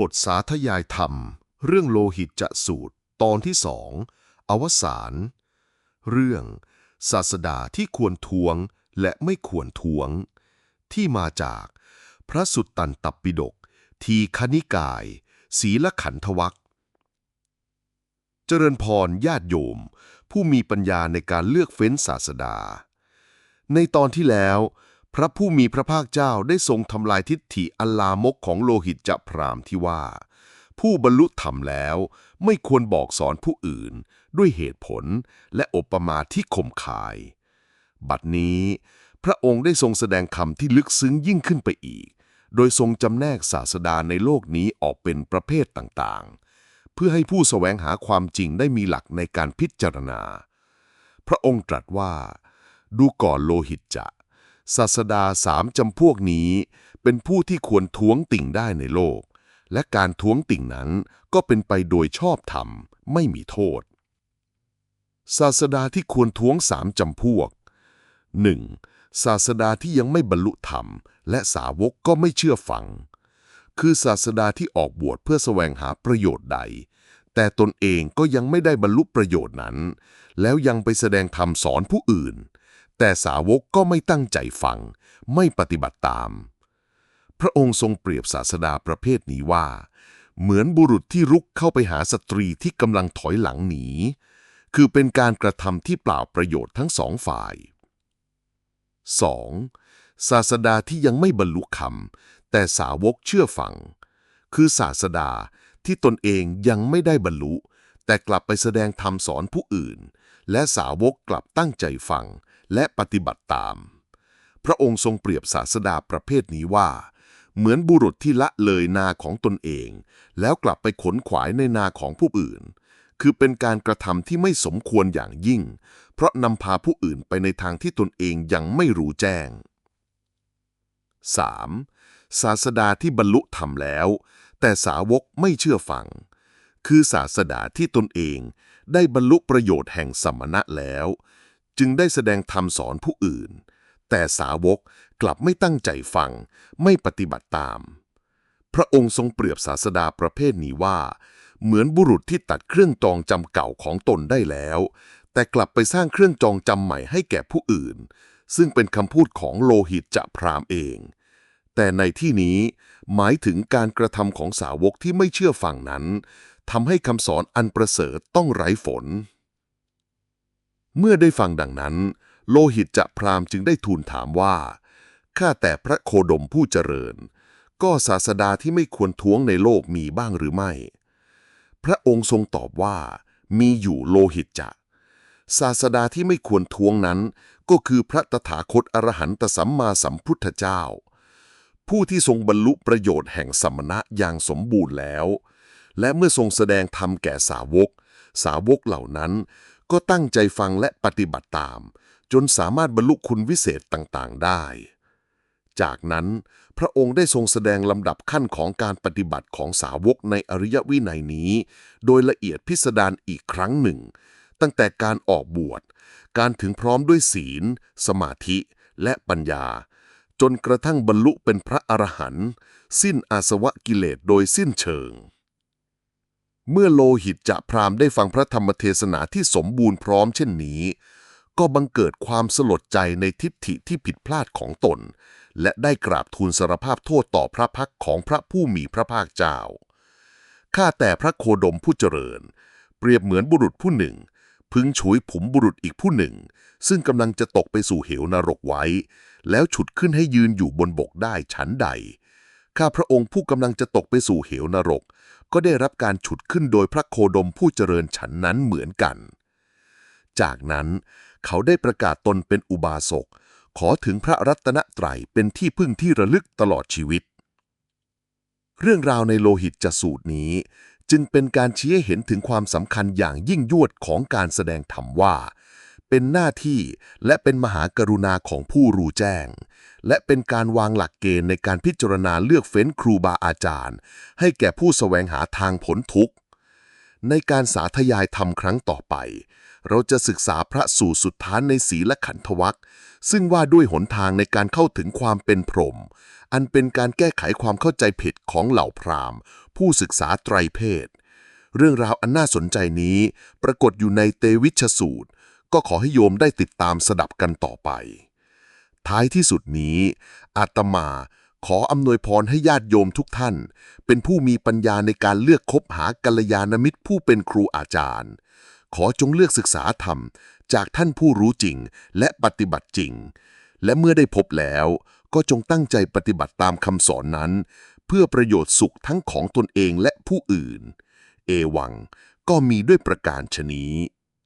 บทสาธยายธรรม เรื่องโลหิตจะสูตร ตอนที่สองอวสานเรื่อง ศาสดาที่ควรทวงและไม่ควรทวง ที่มาจากพระสุตตันตปิฎกทีคณิกาย ศีลขันธวัคเจริญพรญาติโยม ผู้มีปัญญาในการเลือกเฟ้นศาสดา ในตอนที่แล้ว พระผู้มีพระภาคเจ้าได้ทรงทำลายทิฏฐิอัลลามกของโลหิตจะพรามที่ว่า ผู้บรรลุธรรมแล้ว ไม่ควรบอกสอนผู้อื่น ด้วยเหตุผลและอุประมาที่คมคาย บัดนี้ พระองค์ได้ทรงแสดงคำที่ลึกซึ้งยิ่งขึ้นไปอีก โดยทรงจำแนกศาสดาในโลกนี้ออกเป็นประเภทต่างๆ เพื่อให้ผู้แสวงหาความจริงได้มีหลักในการพิจารณา พระองค์ตรัสว่า ดูก่อนโลหิตจะ ศาสดาสามจำพวกนี้ เป็นผู้ที่ควรท้วงติ่งได้ในโลก และการท้วงติ่งนั้นก็เป็นไปโดยชอบธรรม ไม่มีโทษ ศาสดาที่ควรท้วงสามจำพวก 1. ศาสดาที่ยังไม่บรรลุธรรม และสาวกก็ไม่เชื่อฟัง คือศาสดาที่ออกบวชเพื่อแสวงหาประโยชน์ใด แต่ตนเองก็ยังไม่ได้บรรลุประโยชน์นั้น แล้วยังไปแสดงธรรมสอนผู้อื่น แต่สาวกก็ไม่ตั้งใจฟัง ไม่ปฏิบัติตาม พระองค์ทรงเปรียบศาสดาประเภทนี้ว่า เหมือนบุรุษที่รุกเข้าไปหาสตรีที่กำลังถอยหลังหนี คือเป็นการกระทำที่เปล่าประโยชน์ทั้งสองฝ่าย 2. ศาสดาที่ยังไม่บรรลุคำแต่สาวกเชื่อฟัง คือศาสดาที่ตนเองยังไม่ได้บรรลุ แต่กลับไปแสดงธรรมสอนผู้อื่น และสาวกกลับตั้งใจฟัง และปฏิบัติตาม พระองค์ทรงเปรียบศาสดาประเภทนี้ว่า เหมือนบุรุษที่ละเลยนาของตนเอง แล้วกลับไปขนขวายในนาของผู้อื่น คือเป็นการกระทำที่ไม่สมควรอย่างยิ่ง เพราะนำพาผู้อื่นไปในทางที่ตนเองยังไม่รู้แจ้ง 3. ศาสดาที่บรรลุธรรมแล้ว แต่สาวกไม่เชื่อฟัง คือศาสดาที่ตนเองได้บรรลุประโยชน์แห่งสมณะแล้ว จึงได้แสดงธรรมสอนผู้อื่น แต่สาวกกลับไม่ตั้งใจฟัง ไม่ปฏิบัติตาม พระองค์ทรงเปรียบศาสดาประเภทนี้ว่า เหมือนบุรุษที่ตัดเครื่องจองจำเก่าของตนได้แล้ว แต่กลับไปสร้างเครื่องจองจำใหม่ให้แก่ผู้อื่น ซึ่งเป็นคำพูดของโลหิตจะพรามเอง แต่ในที่นี้หมายถึงการกระทำของสาวกที่ไม่เชื่อฟังนั้นทำให้คำสอนอันประเสริฐต้องไร้ฝน เมื่อได้ฟังดังนั้น โลหิตจะพรามจึงได้ทูลถามว่า ข้าแต่พระโคดมผู้เจริญ ก็ศาสดาที่ไม่ควรท้วงในโลกมีบ้างหรือไม่ พระองค์ทรงตอบว่า มีอยู่โลหิตจะศาสดาที่ไม่ควรท้วงนั้น ก็คือพระตถาคตอรหันตสัมมาสัมพุทธเจ้า ผู้ที่ทรงบรรลุประโยชน์แห่งสมณะอย่างสมบูรณ์แล้ว และเมื่อทรงแสดงธรรมแก่สาวก สาวกเหล่านั้น ก็ตั้งใจฟังและปฏิบัติตาม จนสามารถบรรลุคุณวิเศษต่างๆ ได้ จากนั้นพระองค์ได้ทรงแสดงลำดับขั้นของการปฏิบัติของสาวกในอริยวินัยนี้ โดยละเอียดพิสดารอีกครั้งหนึ่ง ตั้งแต่การออกบวช การถึงพร้อมด้วยศีล สมาธิและปัญญา จนกระทั่งบรรลุเป็นพระอรหันต์สิ้นอาสวะกิเลสโดยสิ้นเชิง เมื่อโลหิตจะพรามได้ฟังพระธรรมเทศนาที่สมบูรณ์พร้อมเช่นนี้ ก็บังเกิดความสลดใจในทิฏฐิที่ผิดพลาดของตน และได้กราบทูลสารภาพโทษต่อพระพักของพระผู้มีพระภาคเจ้า ข้าแต่พระโคดมผู้เจริญ เปรียบเหมือนบุรุษผู้หนึ่ง พึงฉุยผุมบุรุษอีกผู้หนึ่ง ซึ่งกำลังจะตกไปสู่เหวนรกไว้ แล้วฉุดขึ้นให้ยืนอยู่บนบกได้ฉันใด ข้าพระองค์ผู้กำลังจะตกไปสู่เหวนรก ก็ได้รับการฉุดขึ้นโดยพระโคดมผู้เจริญฉันนั้นเหมือนกัน จากนั้นเขาได้ประกาศตนเป็นอุบาสก ขอถึงพระรัตนตรัยเป็นที่พึ่งที่ระลึกตลอดชีวิต เรื่องราวในโลหิตจสูตรนี้ จึงเป็นการชี้ให้เห็นถึงความสำคัญอย่างยิ่งยวดของการแสดงธรรมว่า เป็นหน้าที่และเป็นมหากรุณาของผู้รู้แจ้ง และเป็นการวางหลักเกณฑ์ในการพิจารณาเลือกเฟ้นครูบาอาจารย์ ให้แก่ผู้แสวงหาทางพ้นทุกข์ ในการสาธยายธรรมครั้งต่อไป เราจะศึกษาพระสูตรสุดท้านในศีลขันธวัคซึ่งว่าด้วยหนทางในการเข้าถึงความเป็นพรหมอันเป็นการแก้ไขความเข้าใจผิดของเหล่าพราหมณ์ ผู้ศึกษาไตรเพศ เรื่องราวอันน่าสนใจนี้ปรากฏอยู่ในเตวิชสูตร ก็ขอให้โยมได้ติดตามสดับกันต่อไป ท้ายที่สุดนี้อาตมาขออำนวยพรให้ญาติโยมทุกท่าน เป็นผู้มีปัญญาในการเลือกคบหากัลยาณมิตรผู้เป็นครูอาจารย์ ขอจงเลือกศึกษาธรรม จากท่านผู้รู้จริง และปฏิบัติจริง และเมื่อได้พบแล้ว ก็จงตั้งใจปฏิบัติตามคำสอนนั้น เพื่อประโยชน์สุขทั้งของตนเองและผู้อื่น เอวังก็มีด้วยประการชนี้